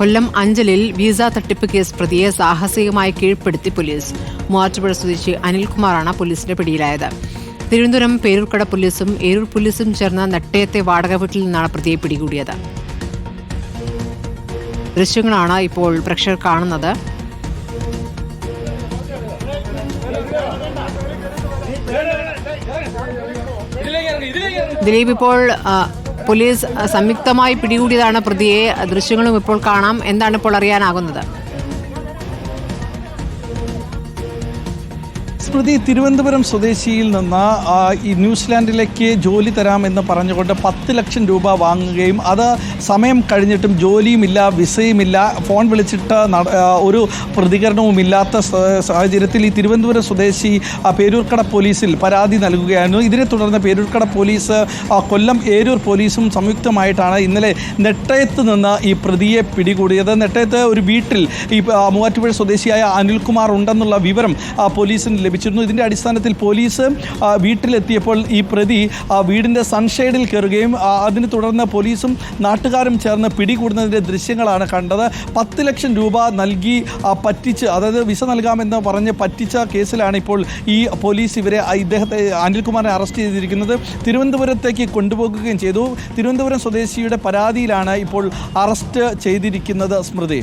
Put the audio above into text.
കൊല്ലം അഞ്ചലിൽ visa തട്ടിപ്പ് case പ്രതിയെ സാഹസികമായി കീഴ്പ്പെടുത്തി പോലീസ്. മൂവാറ്റുപുഴ സ്വദേശി അനിൽകുമാറാണ് പോലീസിന്റെ പിടിയിലായത്. തിരുവനന്തപുരം പേരൂർക്കട പോലീസും ഏരൂർ പോലീസും ചേർന്ന നട്ടയത്തെ വാടക വീട്ടിൽ നിന്നാണ് പ്രതിയെ പിടികൂടിയത്. ദൃശ്യങ്ങളാണ് ഇപ്പോൾ പ്രേക്ഷകർ കാണുന്നത്. ദിലീപ് ഇപ്പോൾ പോലീസ് സംയുക്തമായി പിടികൂടിയതാണ് പ്രതിയെ. ദൃശ്യങ്ങളും ഇപ്പോൾ കാണാം. എന്താണ് ഇപ്പോൾ അറിയാനാകുന്നത്? സ്മൃതി തിരുവനന്തപുരം സ്വദേശിയിൽ നിന്ന് ഈ ന്യൂസിലാൻഡിലേക്ക് ജോലി തരാം തരാമെന്ന് പറഞ്ഞുകൊണ്ട് പത്ത് ലക്ഷം രൂപ വാങ്ങുകയും അത് സമയം കഴിഞ്ഞിട്ടും ജോലിയുമില്ല വിസയുമില്ല ഫോൺ വിളിച്ചിട്ട് ഒരു പ്രതികരണവും ഇല്ലാത്ത സാഹചര്യത്തിൽ ഈ തിരുവനന്തപുരം സ്വദേശി പേരൂർക്കട പോലീസിൽ പരാതി നൽകുകയായിരുന്നു. ഇതിനെ തുടർന്ന് പേരൂർക്കട പോലീസ് കൊല്ലം ഏരൂർ പോലീസും സംയുക്തമായിട്ടാണ് ഇന്നലെ നെട്ടയത്ത് നിന്ന് ഈ പ്രതിയെ പിടികൂടിയത്. നെട്ടയത്ത് ഒരു വീട്ടിൽ ഈ മൂവാറ്റുപുഴ സ്വദേശിയായ അനിൽകുമാർ ഉണ്ടെന്നുള്ള വിവരം പോലീസിന് പോലീസിന് ലഭിച്ചിരുന്നു ഇതിന്റെ അടിസ്ഥാനത്തിൽ പോലീസ് വീട്ടിലെത്തിയപ്പോൾ ഈ പ്രതി ആ, വീടിന്റെ സൺഷെയ്ഡിൽ കയറുകയും അതിനെ തുടർന്ന് പോലീസും നാട്ടുകാരും ചേർന്ന് പിടികൂടുന്നതിന്റെ ദൃശ്യങ്ങളാണ് കണ്ടത്. പത്ത് ലക്ഷം രൂപ നൽകി പറ്റിച്ച് അതായത് വിസ നൽകാമെന്ന് പറഞ്ഞ് പറ്റിച്ച കേസിലാണ് ഇപ്പോൾ ഈ പോലീസ് ഇവരെ ഇദ്ദേഹത്തെ അനിൽകുമാറിനെ അറസ്റ്റ് ചെയ്തിരിക്കുന്നത്. തിരുവനന്തപുരത്തേക്ക് കൊണ്ടുപോകുകയും ചെയ്തു. തിരുവനന്തപുരം സ്വദേശിയുടെ പരാതിയിലാണ് ഇപ്പോൾ അറസ്റ്റ് ചെയ്തിരിക്കുന്നത് സ്മൃതി.